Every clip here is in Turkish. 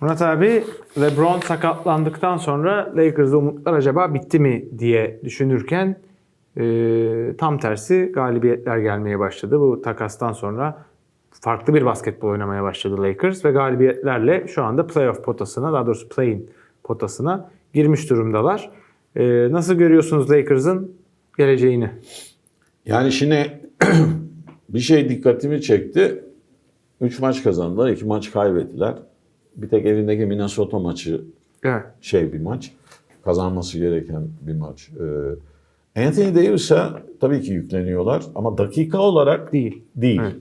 Murat abi LeBron sakatlandıktan sonra Lakers'da umutlar acaba bitti mi diye düşünürken e, tam tersi galibiyetler gelmeye başladı. Bu takastan sonra farklı bir basketbol oynamaya başladı Lakers ve galibiyetlerle şu anda playoff potasına daha doğrusu play-in potasına girmiş durumdalar. E, nasıl görüyorsunuz Lakers'ın geleceğini? Yani şimdi bir şey dikkatimi çekti. 3 maç kazandılar, 2 maç kaybettiler. Bir tek evindeki Minnesota maçı Evet. şey bir maç. Kazanması gereken bir maç. Ee, Anthony Davis'a tabii ki yükleniyorlar ama dakika olarak Değil. değil. Evet.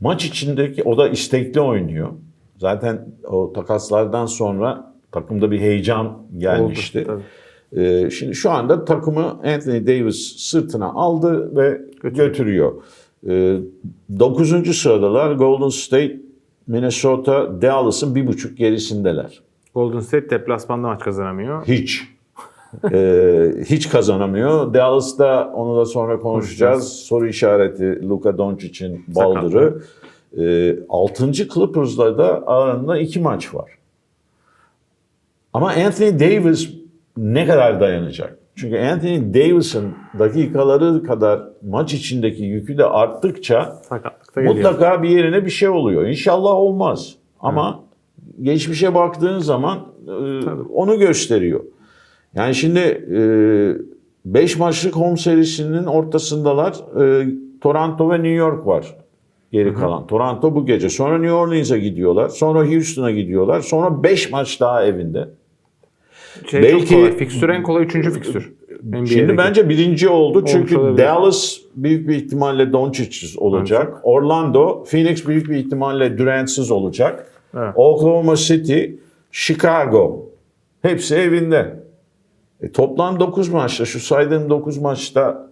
Maç içindeki o da istekli oynuyor. Zaten o takaslardan sonra takımda bir heyecan gelmişti. Oldu, tabii. Ee, şimdi şu anda takımı Anthony Davis sırtına aldı ve götürüyor. Ee, 9. sıradalar Golden State, Minnesota, Dallas'ın bir buçuk gerisindeler. Golden State deplasmanda maç kazanamıyor. Hiç. Ee, hiç kazanamıyor. Dallas'ta onu da sonra konuşacağız. Soru işareti Luka Doncic'in baldırı. Ee, 6. Clippers'la da aralarında iki maç var. Ama Anthony Davis ne kadar dayanacak? Çünkü Anthony Davis'ın dakikaları kadar maç içindeki yükü de arttıkça mutlaka bir yerine bir şey oluyor. İnşallah olmaz. Ama geçmişe baktığın zaman e, onu gösteriyor. Yani şimdi 5 maçlık home serisinin ortasındalar. E, Toronto ve New York var geri kalan. Toronto bu gece. Sonra New Orleans'a gidiyorlar. Sonra Houston'a gidiyorlar. Sonra 5 maç daha evinde. Şey Belki- çok kolay. Fikstür en kolay üçüncü fikstür. NBA'deki. Şimdi bence birinci oldu. Çünkü olabilir. Dallas büyük bir ihtimalle Doncic'siz olacak. Orlando, Phoenix büyük bir ihtimalle Durant'siz olacak. Evet. Oklahoma City, Chicago. Hepsi evinde. E, toplam 9 maçta, şu saydığım 9 maçta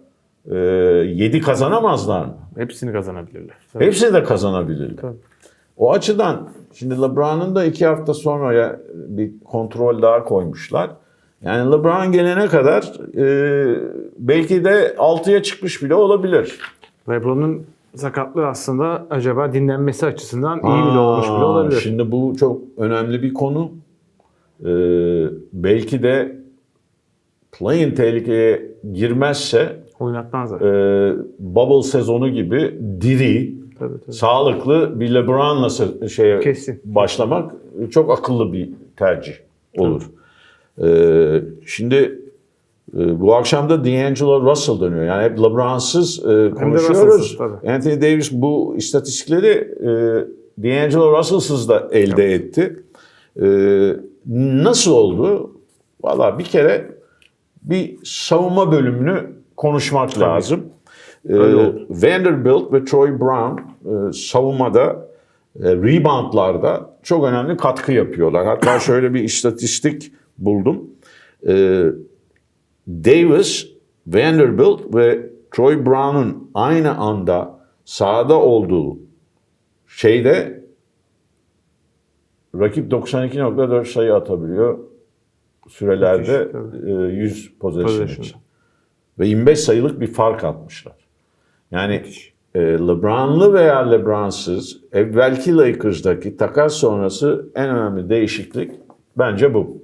e, 7 kazanamazlar mı? Hepsini kazanabilirler. Tabii. Hepsi de kazanabilirler. Tabii. O açıdan şimdi LeBron'un da iki hafta sonraya bir kontrol daha koymuşlar. Yani LeBron gelene kadar e, belki de 6'ya çıkmış bile olabilir. LeBron'un sakatlığı aslında acaba dinlenmesi açısından iyi bile olmuş bile olabilir. Şimdi bu çok önemli bir konu. Ee, belki de play-in tehlikeye girmezse Oynatmaz e, bubble sezonu gibi diri, tabii, tabii. sağlıklı bir LeBron'la şeye Kesin. başlamak çok akıllı bir tercih olur. Ee, şimdi e, bu akşam da D'Angelo Russell dönüyor. Yani hep LeBron'sız e, konuşuyoruz. Tabii. Anthony Davis bu istatistikleri e, D'Angelo Russell'sız da elde etti. E, nasıl oldu? Valla bir kere bir savunma bölümünü konuşmak lazım. E. Vanderbilt ve Troy Brown e, savunmada, e, reboundlarda çok önemli katkı yapıyorlar. Hatta şöyle bir istatistik buldum. E, Davis, Vanderbilt ve Troy Brown'un aynı anda sahada olduğu şeyde rakip 92.4 sayı atabiliyor sürelerde Müthiş, e, 100 possession Possession. için. Ve 25 sayılık bir fark atmışlar. Yani e, LeBron'lı veya LeBron'sız evvelki Lakers'daki takas sonrası en önemli değişiklik bence bu.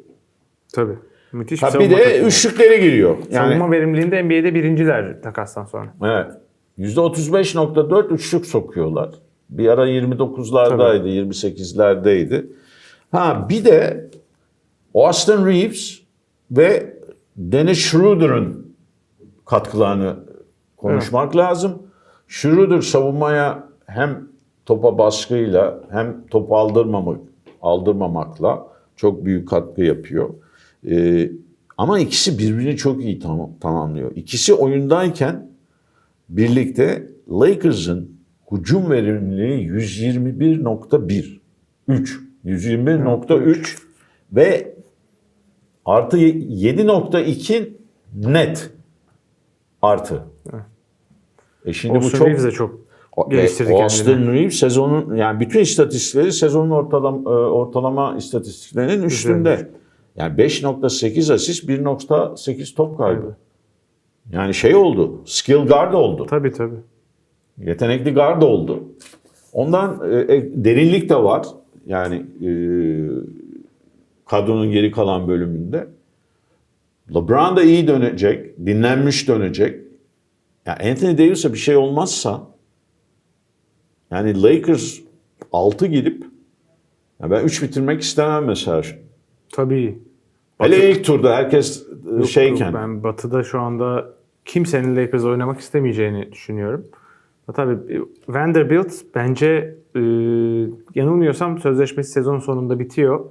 Tabii. Müthiş Ha, bir savunma de takımı. üçlüklere giriyor. Yani Savunma verimliliğinde NBA'de birinciler takastan sonra. Evet. %35.4 üçlük sokuyorlar. Bir ara 29'lardaydı, 28'lerdeydi. Ha bir de Austin Reeves ve Dennis Schroeder'ın katkılarını konuşmak lazım. Schroeder savunmaya hem topa baskıyla hem top aldırmamak aldırmamakla çok büyük katkı yapıyor. Ee, ama ikisi birbirini çok iyi tam, tamamlıyor. İkisi oyundayken birlikte Lakers'ın hücum verimliliği 121.1. 3. 121.3 ve artı 7.2 net artı. E şimdi bu Austin çok Reeves de çok o- geliştirdi e, kendini. Austin Reeves sezonun yani bütün istatistikleri sezonun ortalama, e, ortalama istatistiklerinin üstünde. Yani 5.8 asist, 1.8 top kaybı. Yani şey oldu, skill guard oldu. Tabii tabii. Yetenekli guard oldu. Ondan e, e, derinlik de var. Yani e, kadronun geri kalan bölümünde. LeBron da iyi dönecek, dinlenmiş dönecek. Ya Anthony Davis'e bir şey olmazsa yani Lakers 6 gidip ya ben 3 bitirmek istemem mesela. Tabii. Hele ilk turda herkes e, Yok, şeyken. Ben Batı'da şu anda kimsenin Lakers oynamak istemeyeceğini düşünüyorum. Tabii e, Vanderbilt bence e, yanılmıyorsam sözleşmesi sezon sonunda bitiyor.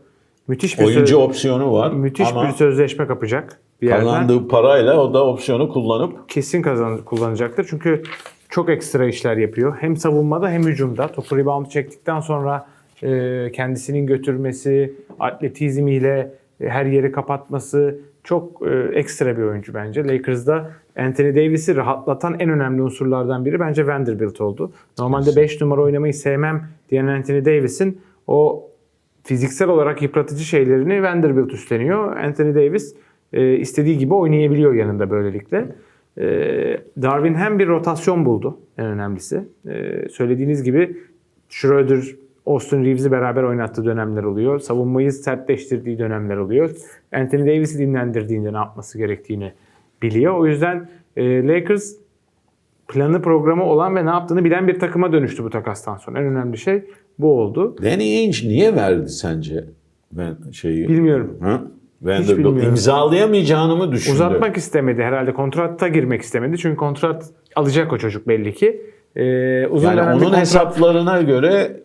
Müthiş bir Oyuncu opsiyonu var müthiş ama bir sözleşme kapacak bir yerden. kazandığı parayla o da opsiyonu kullanıp kesin kazan kullanacaktır. Çünkü çok ekstra işler yapıyor. Hem savunmada hem hücumda. Topu rebound çektikten sonra e, kendisinin götürmesi, atletizmiyle e, her yeri kapatması çok e, ekstra bir oyuncu bence. Lakers'da Anthony Davis'i rahatlatan en önemli unsurlardan biri bence Vanderbilt oldu. Normalde 5 numara oynamayı sevmem diyen Anthony Davis'in o fiziksel olarak yıpratıcı şeylerini Vanderbilt üstleniyor. Anthony Davis e, istediği gibi oynayabiliyor yanında böylelikle. E, Darwin hem bir rotasyon buldu en önemlisi. E, söylediğiniz gibi Schroeder, Austin Reeves'i beraber oynattığı dönemler oluyor. Savunmayı sertleştirdiği dönemler oluyor. Anthony Davis'i dinlendirdiğinde ne yapması gerektiğini biliyor. O yüzden e, Lakers planı programı olan ve ne yaptığını bilen bir takıma dönüştü bu takastan sonra. En önemli şey bu oldu. Danny Ainge niye verdi sence ben şeyi? Bilmiyorum. Ha? Vanderbilt imzalayamayacağını mı düşündü? Uzatmak istemedi herhalde. Kontratta girmek istemedi. Çünkü kontrat alacak o çocuk belli ki. Ee, uzun yani onun kontrat hesaplarına göre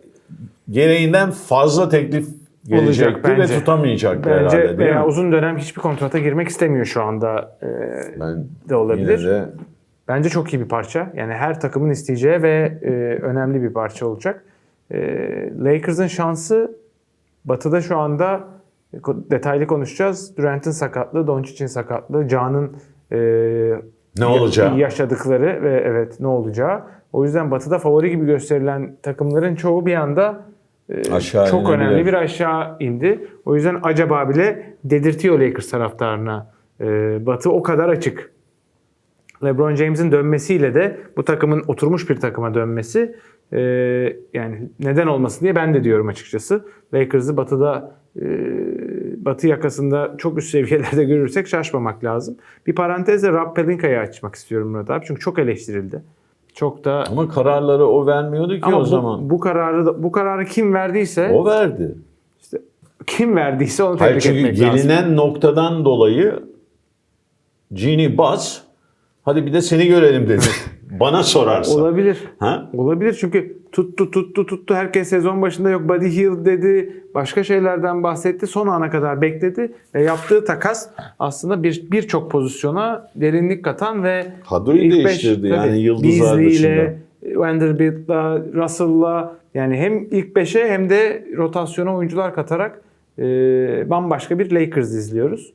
gereğinden fazla teklif gelecekti ve bence. tutamayacaktı bence herhalde değil veya mi? uzun dönem hiçbir kontrata girmek istemiyor şu anda. Ee, Ben de olabilir. de Bence çok iyi bir parça. Yani her takımın isteyeceği ve e, önemli bir parça olacak. E, Lakers'ın şansı Batı'da şu anda e, detaylı konuşacağız. Durant'ın sakatlığı, Doncic'in sakatlığı, Can'ın e, Ne olacağı? yaşadıkları ve evet ne olacağı. O yüzden Batı'da favori gibi gösterilen takımların çoğu bir anda e, Aşağı çok inebilir. önemli bir aşağı indi. O yüzden acaba bile dedirtiyor Lakers taraftarına. E, Batı o kadar açık. LeBron James'in dönmesiyle de bu takımın oturmuş bir takıma dönmesi e, yani neden olmasın diye ben de diyorum açıkçası. Lakers'ı batıda e, batı yakasında çok üst seviyelerde görürsek şaşmamak lazım. Bir parantezle Rob Pelinka'yı açmak istiyorum Murat abi. Çünkü çok eleştirildi. Çok da ama kararları o vermiyordu ki ama o bu, zaman. bu kararı da- bu kararı kim verdiyse O verdi. kim verdiyse onu Hayır tebrik çünkü etmek gelinen lazım. noktadan dolayı Genie Buzz hadi bir de seni görelim dedi. Bana sorarsan. Olabilir. Ha? Olabilir çünkü tuttu tuttu tuttu. Herkes sezon başında yok Buddy Hield dedi. Başka şeylerden bahsetti. Son ana kadar bekledi. Ve yaptığı takas aslında bir birçok pozisyona derinlik katan ve Kadroyu ilk beş- değiştirdi yani yıldızlar Beasley'le, Vanderbilt'la, Russell'la yani hem ilk beşe hem de rotasyona oyuncular katarak e, bambaşka bir Lakers izliyoruz.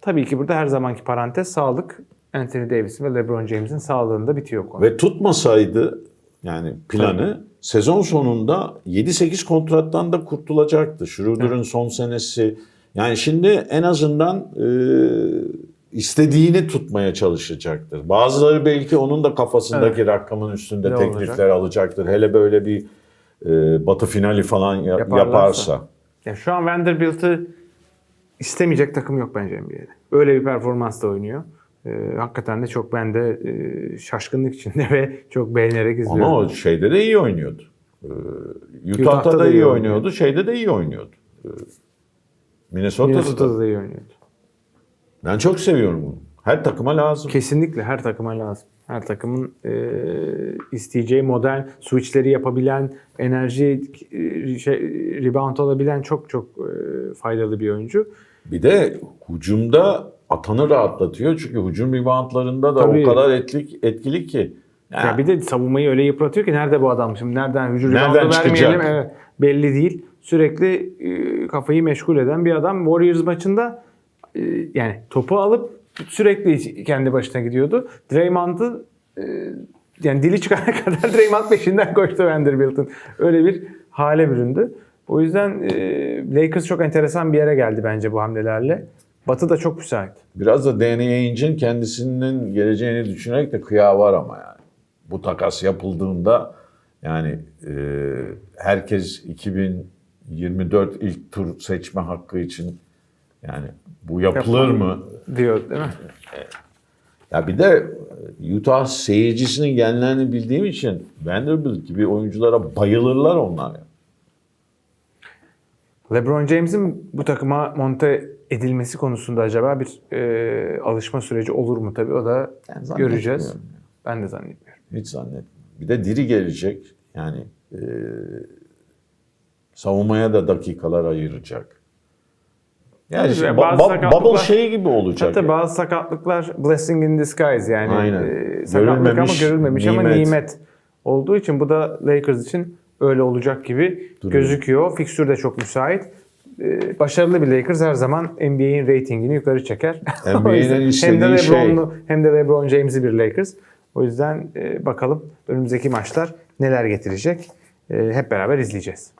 Tabii ki burada her zamanki parantez sağlık. Anthony Davis ve LeBron James'in sağlığında bitiyor konu. Ve tutmasaydı yani planı sezon sonunda 7-8 kontrattan da kurtulacaktı. Schroeder'ın son senesi. Yani şimdi en azından e, istediğini tutmaya çalışacaktır. Bazıları belki onun da kafasındaki rakamın üstünde Ne teklifler olacak? alacaktır. Hele böyle bir e, batı finali falan ya- Yaparlarsa. yaparsa. Ya şu an Vanderbilt'ı istemeyecek takım yok bence NBA'de. Öyle bir performansla oynuyor. Ee, hakikaten de çok ben de e, şaşkınlık içinde ve çok beğenerek izliyorum. Ama o şeyde de iyi oynuyordu. Ee, Utah'ta, da iyi oynuyordu. Şeyde de iyi oynuyordu. Ee, Minnesota'da, da. Minnesota'da da iyi oynuyordu. Ben çok seviyorum bunu. Her takıma lazım. Kesinlikle her takıma lazım. Her takımın e, isteyeceği modern switchleri yapabilen, enerji e, şey, rebound alabilen çok çok e, faydalı bir oyuncu. Bir de hücumda atanı rahatlatıyor. Çünkü hücum reboundlarında da Tabii. o kadar etkili, etkili ki. Ya Yani bir de savunmayı öyle yıpratıyor ki nerede bu adam şimdi nereden hücum Nereden vermeyelim evet, belli değil. Sürekli e, kafayı meşgul eden bir adam Warriors maçında e, yani topu alıp sürekli kendi başına gidiyordu. Draymond'ı e, yani dili çıkana kadar Draymond peşinden koştu Vanderbilt'in. Öyle bir hale büründü. O yüzden e, Lakers çok enteresan bir yere geldi bence bu hamlelerle. Batı da çok müsait. biraz da Danny Ainge'in kendisinin geleceğini düşünerek de kıyağı var ama yani. Bu takas yapıldığında yani e, herkes 24 ilk tur seçme hakkı için yani bu yapılır Yapılır. mı? diyor değil mi? Ya bir de Utah seyircisinin genlerini bildiğim için Vanderbilt gibi oyunculara bayılırlar onlar. ya. LeBron James'in bu takıma monte edilmesi konusunda acaba bir e, alışma süreci olur mu tabii o da zannetmiyorum göreceğiz. Ben de zannetmiyorum. Hiç zannetmiyorum. Bir de diri gelecek. Yani e, savunmaya da dakikalar ayıracak. Yani işte bazı ba- sakatlıklar- bubble şey gibi olacak. Hatta bazı sakatlıklar blessing in disguise yani Aynen. e, sakatlık Görülmemiş ama görülmemiş ama nimet. nimet olduğu için bu da Lakers için öyle olacak gibi Duruyor. gözüküyor. Fikstür de çok müsait. E, başarılı bir Lakers her zaman NBA'in reytingini yukarı çeker. Yüzden istediği hem de şey. LeBron'lu hem de LeBron James'i bir Lakers. O yüzden e, bakalım önümüzdeki maçlar neler getirecek. E, hep beraber izleyeceğiz.